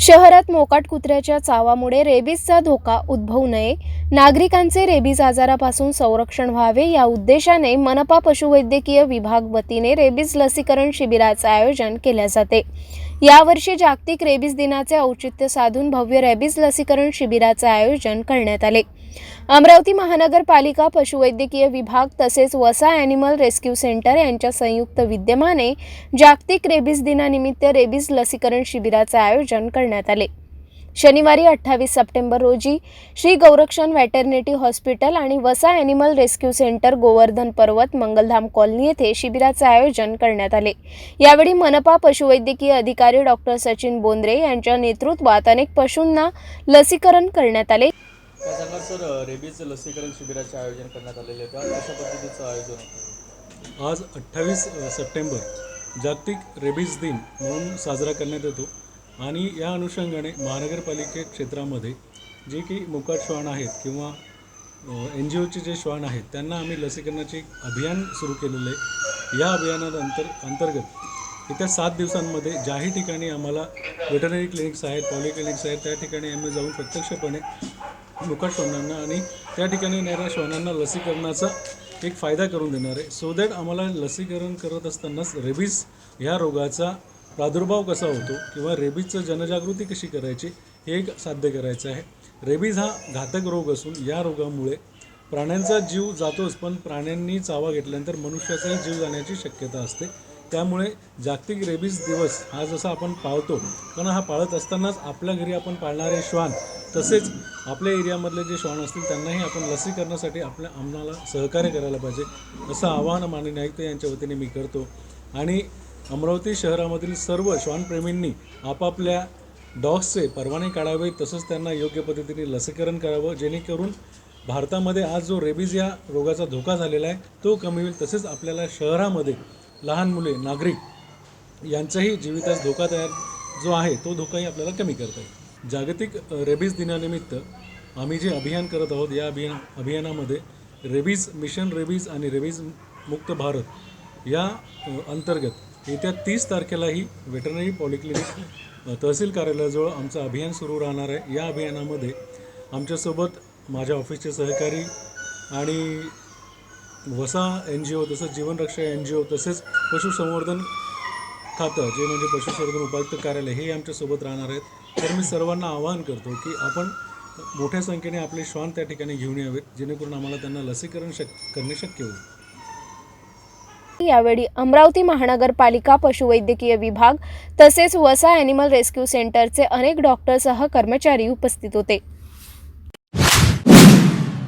शहरात मोकाट कुत्र्याच्या चावामुळे रेबीजचा धोका उद्भवू नये. नागरिकांचे रेबीज आजारापासून संरक्षण व्हावे या उद्देशाने मनपा पशुवैद्यकीय विभाग वतीने रेबीज लसीकरण शिबिराचे आयोजन केले जाते. यावर्षी जागतिक रेबीज दिनाचे औचित्य साधून भव्य रेबीज लसीकरण शिबिराचे आयोजन करण्यात आले. अमरावती महानगरपालिका पशुवैद्यकीय विभाग तसेच वसा ॲनिमल रेस्क्यू सेंटर यांच्या संयुक्त विद्यमाने जागतिक रेबीज दिनानिमित्त रेबीज लसीकरण शिबिराचे आयोजन करण्यात आले. शनिवारी अठ्ठावीस सप्टेंबर रोजी श्री गौरक्षण वॅटर्निटी हॉस्पिटल आणि वसा ॲनिमल रेस्क्यू सेंटर गोवर्धन पर्वत मंगलधाम कॉलनी येथे शिबिराचे आयोजन करण्यात आले. यावेळी मनपा पशुवैद्यकीय अधिकारी डॉक्टर सचिन बोंद्रे यांच्या नेतृत्वात अनेक पशूंना लसीकरण करण्यात आले. काय सर रेबीज लसीकरण शिबिराचे आयोजन करण्यात आलेले त्या कशा पद्धतीचं आयोजन होतं. आज अठ्ठावीस सप्टेंबर जागतिक रेबीज दिन म्हणून साजरा करण्यात येतो. आणि या अनुषंगाने महानगरपालिके क्षेत्रामध्ये जे की मुकाट श्वान आहेत किंवा एन जी ओचे जे श्वान आहेत त्यांना आम्ही लसीकरणाचे एक अभियान सुरू केलेलं आहे. या अभियानानंतर अंतर्गत येत्या सात दिवसांमध्ये ज्याही ठिकाणी आम्हाला वेटरनरी क्लिनिक्स आहेत पॉलिक्लिनिक्स आहेत त्या ठिकाणी आम्ही जाऊन प्रत्यक्षपणे मुकाट श्वानांना आणि त्या ठिकाणी येणाऱ्या श्वानांना लसीकरणाचा एक फायदा करून देणार आहे. सो दॅट आम्हाला लसीकरण करत असतानाच रेबीज ह्या रोगाचा प्रादुर्भाव कसा होतो किंवा रेबीजचं जनजागृती कशी करायची हे एक साध्य करायचं आहे. रेबीज हा घातक रोग असून या रोगामुळे प्राण्यांचा जीव जातोच पण प्राण्यांनी चावा घेतल्यानंतर मनुष्याचाही जीव जाण्याची शक्यता असते. त्यामुळे जागतिक रेबीज दिवस हा जसा आपण पाळतो पण हा पाळत असतानाच आपल्या घरी आपण पाळणारे श्वान तसेच आपल्या एरियामधले जे श्वान असतील त्यांनाही आपण लसीकरणासाठी आपल्या आम्हाला सहकार्य करायला पाहिजे असं आवाहन माननीय आयुक्त यांच्या वतीने मी करतो. आणि अमरावती शहरामधील सर्व श्वानप्रेमींनी आपापल्या डॉग्सचे परवाने काढावे तसंच त्यांना योग्य पद्धतीने लसीकरण करावं जेणेकरून भारतामध्ये आज जो रेबीज या रोगाचा धोका झालेला आहे तो कमी होईल. तसेच आपल्याला शहरामध्ये लहान मुले नागरिक यांचाही जीवितास धोका तयार जो आहे तो धोकाही आपल्याला कमी करता येईल. जागतिक रेबीज दिनानिमित्त आम्ही जे अभियान करत आहोत या अभियान अभियानामध्ये रेबीज मिशन रेबीज आणि रेबीज मुक्त भारत या अंतर्गत येत्या तीस तारखेलाही वेटरनरी पॉलिक्लिनिक तहसील कार्यालयाजवळ आमचं अभियान सुरू राहणार आहे. या अभियानामध्ये आमच्यासोबत माझ्या ऑफिसचे सहकारी आणि वसा एन जी ओ तसंच जीवनरक्षा एन जी ओ तसेच पशुसंवर्धन खातं जे म्हणजे पशुसंवर्धन उपायुक्त कार्यालय हे आमच्यासोबत राहणार आहेत. तर मी सर्वांना आवाहन करतो की आपण मोठ्या संख्येने आपले श्वान त्या ठिकाणी घेऊन यावेत जेणेकरून आम्हाला त्यांना लसीकरण शक करणे शक्य होईल. यावेळी अमरावती महानगरपालिका पशुवैद्यकीय विभाग तसेच वसा ॲनिमल रेस्क्यू सेंटरचे अनेक डॉक्टरसह कर्मचारी उपस्थित होते.